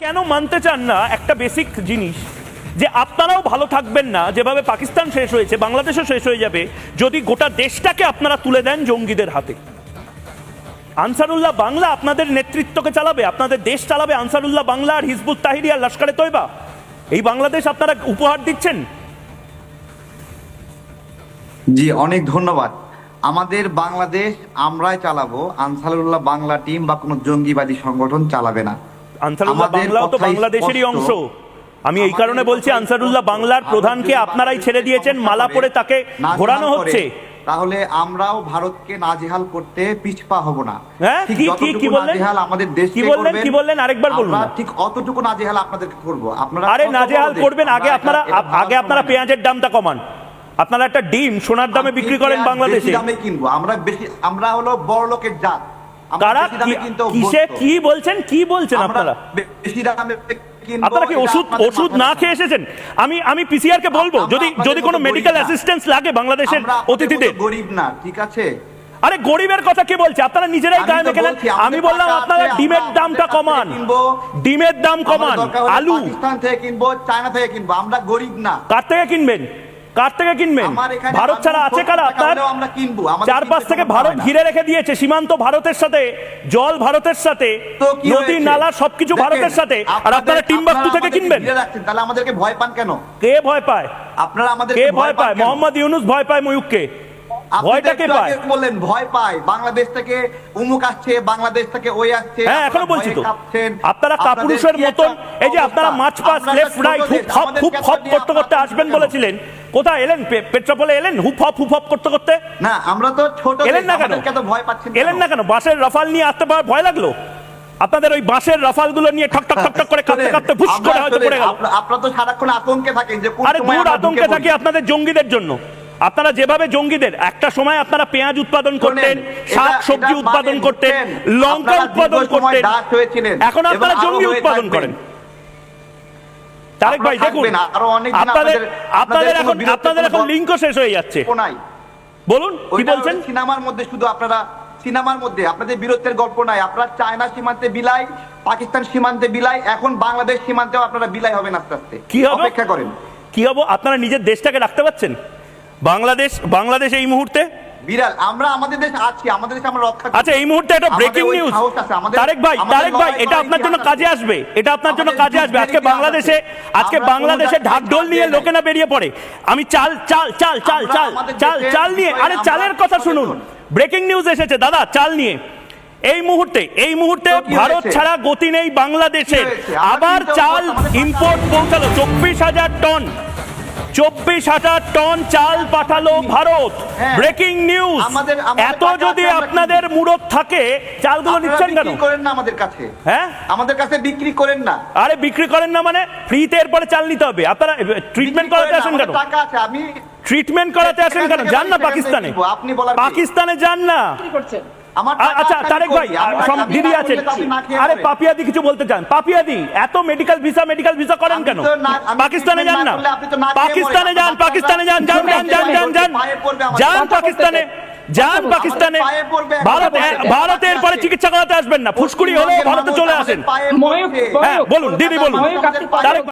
কেন মানতে চান না একটা বেসিক জিনিস? যে আপনারাও ভালো থাকবেন না, যেভাবে পাকিস্তান শেষ হয়েছে, বাংলাদেশও শেষ হয়ে যাবে, যদি গোটা দেশটাকে আপনারা তুলে দেন জঙ্গিদের হাতে। আনসারুল্লাহ বাংলা আপনাদের নেতৃত্বকে চালাবে, আপনাদের দেশ চালাবে আনসারুল্লাহ বাংলা আর হিজবুত তাহিরি আর লস্করে তৈবা। এই বাংলাদেশ আপনারা উপহার দিচ্ছেন? জি, অনেক ধন্যবাদ। আমাদের বাংলাদেশ আমরাই চালাবো, আনসারুল্লাহ বাংলা টিম বা কোনো জঙ্গিবাদী সংগঠন চালাবে না। আনসারুল্লাহ বাংলাও তো বাংলাদেশেরই অংশ আমি এই কারণে বলছি আনসারুল্লাহ বাংলার প্রধানকে আপনারাই ছেড়ে দিয়েছেন মালা পরে তাকে ঘোরানো হচ্ছে তাহলে আমরাও ভারতকে নাজেহাল করতে পিছপা হব না হ্যাঁ? ঠিক কি- কি- কি বললেন? নাজেহাল আমাদের দেশকে কি বললেন? কি বললেন? আরেকবার বলুন। ঠিক অতটুকু নাজেহাল আপনাদেরকে করব আপনারা আরে নাজেহাল করবেন আগে আপনারা আগে আপনারা পেঁয়াজের দামটা কমান আপনারা একটা ডিম সোনার দামে বিক্রি করেন বাংলাদেশে দামে কিনবো আমরা বেশি আমরা হলো বড় লোকের জাত কারা কিসে কি বলছেন? কি বলছেন আপনারা? আপনারা কি ওষুধ ওষুধ না খেয়ে এসেছেন? আমি আমি পিসিআর কে বলব। যদি যদি কোনো মেডিকেল অ্যাসিস্ট্যান্স লাগে বাংলাদেশের অতিথিদের। গরিব না ঠিক আছে? আরে গরিবের কথা কে বলছে? আপনারা নিজেরাই আমি গায়ে মেখেলেন আমি বললাম আপনারা ডিমের দামটা কমান। ডিমের দাম কমান। আলু। পাকিস্তান থেকে কিনবো চায়না থেকে কিনবো আমরা গরিব না। কার থেকে কিনবেন? কার থেকে কিনবেন? ভারত ছাড়া আছে কারা? আপনার চারপাশ থেকে ভারত ঘিরে রেখে দিয়েছে সীমান্ত ভারতের সাথে জল ভারতের সাথে নদী নালা সবকিছু ভারতের সাথে। আর আপনারা টিম্বাকতু থেকে কিনবেন? তাহলে আমাদেরকে ভয় পান কেন? কে ভয় পায়? আপনারা আমাদের কে ভয় পায়? মোহাম্মদ ইউনুস ভয় পায় ময়ূককে? ভয়টা কে পায়? বললেন ভয় পায়। বাংলাদেশ থেকে উমুক আসছে বাংলাদেশ থেকে ওই আসছে হ্যাঁ আপনারা এখনও বলছি ভয়ে তো আপনারা কাপুরুষের মতন এই যে আপনারা মাছ পাস লেফট রাইট ক্ষেত্রে হপ নিয়ে করতে করতে আসবেন বলেছিলেন। কোথায় এলেন? পেট্রোপোলে এলেন? হুপ হপ হুপ হপ করতে করতে? না আমরা তো ছোট এলেন না কেন? ভয় পাচ্ছেন এলেন না কেন? বাসের রাফাল নিয়ে আসতে পার ভয় লাগল? আপনাদের ওই বাসের রাফালগুলো নিয়ে ঠক ঠক ঠক ঠক করে কাঁপতে কাঁপতে ফুস করে হয়তো পড়ে গেল। আপনারা তো সারাক্ষণ আতঙ্কে থাকেন যে আরে দূর আতঙ্কে থাকি আপনাদের জঙ্গিদের জন্য। আপনারা যেভাবে জঙ্গিদের একটা সময় আপনারা পেঁয়াজ উৎপাদন করতেন শাক সবজি উৎপাদন করতেন লঙ্কা উৎপাদন করতেন। এখন আপনারা জঙ্গি উৎপাদন করেন। তারেক ভাই দেখুন আরও অনেক দিন আপনাদের আপনাদের- এখন আপনাদের এখন লিঙ্কও শেষ হয়ে যাচ্ছে। নাই। বলুন কি বলছেন? সিনেমার মধ্যে শুধু আপনারা সিনেমার মধ্যে আপনাদের বীরত্বের গল্প নাই। আপনারা চায়না সীমান্তে বিলাই পাকিস্তান সীমান্তে বিলাই এখন বাংলাদেশ সীমান্তেও আপনারা বিলাই হবেন আস্তে আস্তে। কি হবে? অপেক্ষা করেন। কি হব? আপনারা নিজের দেশটাকে রাখতে পারছেন? বাংলাদেশ বাংলাদেশ এই মুহূর্তে বিড়াল আমরা আমাদের দেশ আছি আমাদের দেশ আমরা রক্ষা আচ্ছা এই মুহূর্তে একটা ব্রেকিং নিউজ তারেক ভাই তারেক ভাই এটা আপনার জন্য কাজে আসবে। এটা আপনার জন্য কাজে আসবে। আজকে বাংলাদেশে। আজকে বাংলাদেশে ঢাকঢোল নিয়ে লোকেরা বেরিয়ে পড়ে। আমি চাল চাল চাল চাল চাল চাল চাল নিয়ে আরে চালের কথা শুনুন। ব্রেকিং নিউজ এসেছে দাদা চাল নিয়ে। এই মুহূর্তে এই মুহূর্তে ভারত ছাড়া গতি নেই বাংলাদেশের? আমরা আবার চাল ইম্পোর্ট পৌঁছালো চব্বিশ হাজার টন। চব্বিশ হাজার টন চাল পাঠালো ভারত। হ্যাঁ। Breaking news. এত যদি আপনাদের মুরত থাকে চালগুলো নিচ্ছেন কেন? করেন না আমাদের কাছে। হ্যাঁ? আমাদের কাছে বিক্রি করেন না। আরে বিক্রি করেন না মানে ফ্রিতে এরপরে চাল নিতে হবে। আপনারা ট্রিটমেন্ট করাতে আসেন কেন? টাকা আছে আমি ট্রিটমেন্ট করাতে আসেন কেন? যান না পাকিস্তানে। আপনি বলার পাকিস্তানে যান না। আচ্ছা আছে, আমি তারেক ভাই সব দিদি আছেন। করলে তো আপনি না খেয়ে আরে পাপিয়াদি কিছু বলতে চান? পাপিয়াদি এত মেডিকেল ভিসা মেডিকেল ভিসা করেন কেন? তো না- আমি পাকিস্তানে যান না না। করলে আপনি তো না খেয়ে পাকিস্তানে যান। পাকিস্তানে যান যান যান যান যান যান। পায়ে পড়বে আমাদের। যান পাকিস্তানে যান পাকিস্তানে। পায়ে পড়বে, এখন ভারত ভারতে এরপরে চিকিৎসা করাতে আসবেন না। ফুসকুড়ি হলে ভারতে চলে আসেন। হ্যাঁ বলুন দিদি বলুন।